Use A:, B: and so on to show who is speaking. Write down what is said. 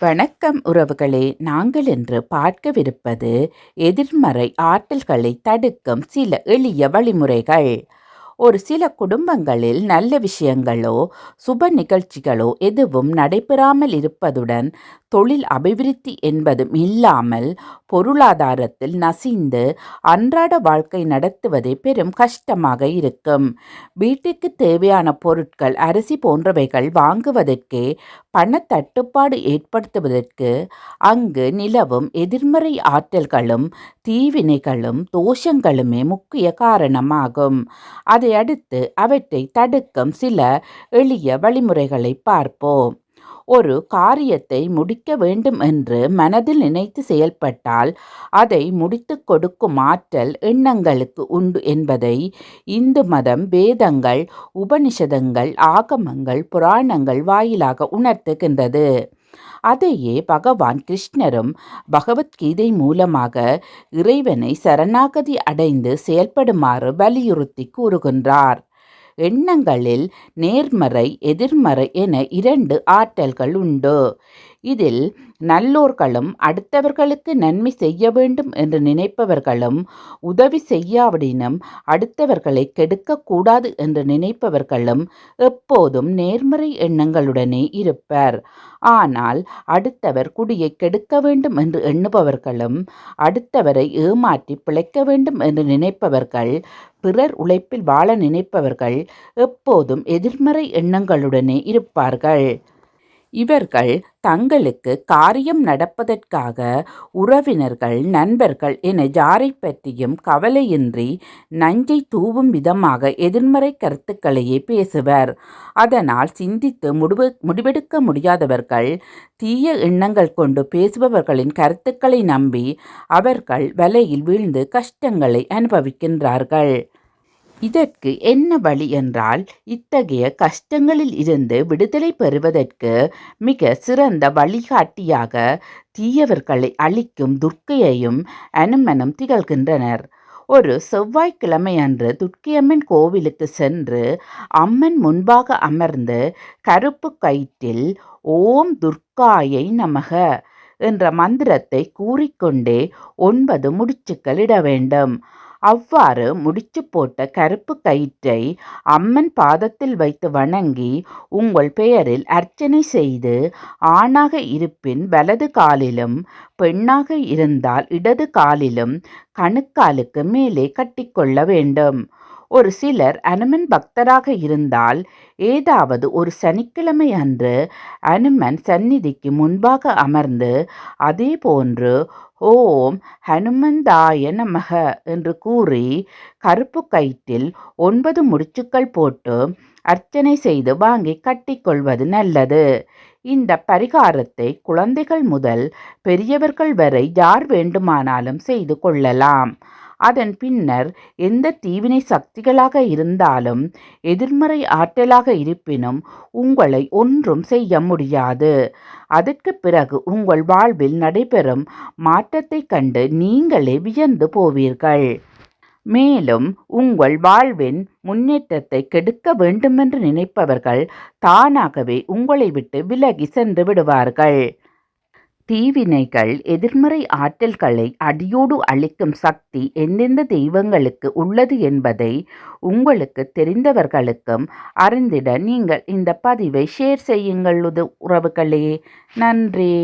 A: வணக்கம் உறவுகளே. நாங்கள் இன்று பார்க்கவிருப்பது எதிர்மறை ஆற்றல்களை தடுக்கும் சில எளிய வழிமுறைகள். ஒரு சில குடும்பங்களில் நல்ல விஷயங்களோ சுப நிகழ்ச்சிகளோ எதுவும் நடைபெறாமல் இருப்பதுடன் தொழில் அபிவிருத்தி என்பதும் இல்லாமல் பொருளாதாரத்தில் நசிந்து அன்றாட வாழ்க்கை நடத்துவதே பெரும் கஷ்டமாக இருக்கும். வீட்டுக்கு தேவையான பொருட்கள் அரிசி போன்றவைகள் வாங்குவதற்கே பணத்தட்டுப்பாடு ஏற்படுத்துவதற்கு அங்கு நிலவும் எதிர்மறை ஆற்றல்களும் தீவினைகளும் தோஷங்களுமே முக்கிய காரணமாகும். அதை அடுத்து அவற்றை தடுக்கும் சில எளிய வழிமுறைகளை பார்ப்போம். ஒரு காரியத்தை முடிக்க வேண்டும் என்று மனதில் நினைத்து செயல்பட்டால் அதை முடித்து கொடுக்கும் ஆற்றல் எண்ணங்களுக்கு உண்டு என்பதை இந்து மதம் வேதங்கள் உபனிஷதங்கள் ஆகமங்கள் புராணங்கள் வாயிலாக உணர்த்துகின்றது. அதையே பகவான் கிருஷ்ணரும் பகவத்கீதை மூலமாக இறைவனை சரணாகதி அடைந்து செயல்படுமாறு வலியுறுத்தி கூறுகின்றார். எண்ணங்களில் நேர்மறை எதிர்மறை என இரண்டு ஆற்றல்கள் உண்டு. இதில் நல்லோர்களும் அடுத்தவர்களுக்கு நன்மை செய்ய வேண்டும் என்று நினைப்பவர்களும் உதவி செய்யாவிடினும் அடுத்தவர்களை கெடுக்கக்கூடாது என்று நினைப்பவர்களும் எப்போதும் நேர்மறை எண்ணங்களுடனே இருப்பர். ஆனால் அடுத்தவர் குடியை கெடுக்க வேண்டும் என்று எண்ணுபவர்களும் அடுத்தவரை ஏமாற்றி பிழைக்க வேண்டும் என்று நினைப்பவர்கள் பிறர் உழைப்பில் வாழ நினைப்பவர்கள் எப்போதும் எதிர்மறை எண்ணங்களுடனே இருப்பார்கள். இவர்கள் தங்களுக்கு காரியம் நடப்பதற்காக உறவினர்கள் நண்பர்கள் என ஜாரை பற்றியும் கவலையின்றி நஞ்சை தூவும் விதமாக எதிர்மறை கருத்துக்களையே பேசுவர். அதனால் சிந்தித்து முடிவு முடிவெடுக்க முடியாதவர்கள் தீய எண்ணங்கள் கொண்டு பேசுபவர்களின் கருத்துக்களை நம்பி அவர்கள் வலையில் வீழ்ந்து கஷ்டங்களை அனுபவிக்கின்றார்கள். இதற்கு என்ன வழி என்றால் இத்தகைய கஷ்டங்களில் இருந்து விடுதலை பெறுவதற்கு மிக சிறந்த வழிகாட்டியாக தீயவர்களை அழிக்கும் துர்க்கையையும் அனுமனம் திகழ்கின்றனர். ஒரு செவ்வாய்க்கிழமையன்று துர்க்கியம்மன் கோவிலுக்கு சென்று அம்மன் முன்பாக அமர்ந்து கருப்பு கயிற்றில் ஓம் துர்க்காயை நமக என்ற மந்திரத்தை கூறிக்கொண்டே ஒன்பது முடிச்சுக்கள் இட வேண்டும். அவ்வாறு முடிச்சு போட்ட கருப்பு கயிற்றை அம்மன் பாதத்தில் வைத்து வணங்கி உங்கள் பெயரில் அர்ச்சனை செய்து ஆணாக இருப்பின் வலது காலிலும் பெண்ணாக இருந்தால் இடது காலிலும் கணுக்காலுக்கு மேலே கட்டிக்கொள்ள வேண்டும். ஒரு சிலர் அனுமன் பக்தராக இருந்தால் ஏதாவது ஒரு சனிக்கிழமை அன்று அனுமன் சந்நிதிக்கு முன்பாக அமர்ந்து அதே போன்று ஓம் ஹனுமந்தாய நமக என்று கூறி கருப்பு கயிற்றில் ஒன்பது முடிச்சுக்கள் போட்டு அர்ச்சனை செய்து வாங்கி கட்டிக்கொள்வது நல்லது. இந்த பரிகாரத்தை குழந்தைகள் முதல் பெரியவர்கள் வரை யார் வேண்டுமானாலும் செய்து கொள்ளலாம். அதன் பின்னர் எந்த தீவினை சக்திகளாக இருந்தாலும் எதிர்மறை ஆற்றலாக இருப்பினும் உங்களை ஒன்றும் செய்ய முடியாது. அதற்கு பிறகு உங்கள் வாழ்வில் நடைபெறும் மாற்றத்தை கண்டு நீங்களே வியந்து போவீர்கள். மேலும் உங்கள் வாழ்வின் முன்னேற்றத்தை கெடுக்க வேண்டுமென்று நினைப்பவர்கள் தானாகவே உங்களை விட்டு விலகி சென்று விடுவார்கள். தீவினைகள் எதிர்மறை ஆற்றல்களை அடியோடு அளிக்கும் சக்தி எந்தெந்த தெய்வங்களுக்கு உள்ளது என்பதை உங்களுக்கு தெரிந்தவர்களுக்கும் அறிந்திட நீங்கள் இந்த பதிவை ஷேர் செய்யுங்கள் உறவுகளே. நன்றி.